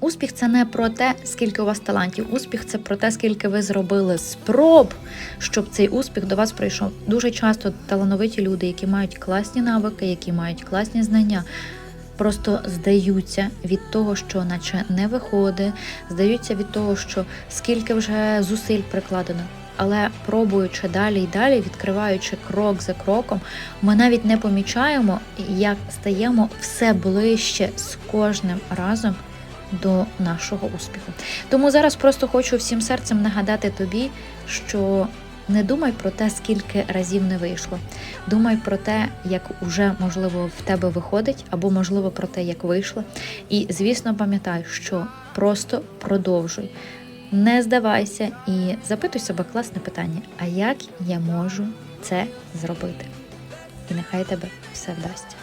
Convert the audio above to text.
Успіх це не про те, скільки у вас талантів. Успіх це про те, скільки ви зробили спроб, щоб цей успіх до вас прийшов. Дуже часто талановиті люди, які мають класні навики, які мають класні знання. Просто здаються від того, що наче не виходить, здаються від того, що скільки вже зусиль прикладено. Але пробуючи далі і далі, відкриваючи крок за кроком, ми навіть не помічаємо, як стаємо все ближче з кожним разом до нашого успіху. Тому зараз просто хочу всім серцем нагадати тобі, що не думай про те, скільки разів не вийшло. Думай про те, як уже можливо в тебе виходить, або можливо про те, як вийшло. І звісно, пам'ятай, що просто продовжуй. Не здавайся і запитуй себе класне питання: а як я можу це зробити? І нехай тебе все вдасться.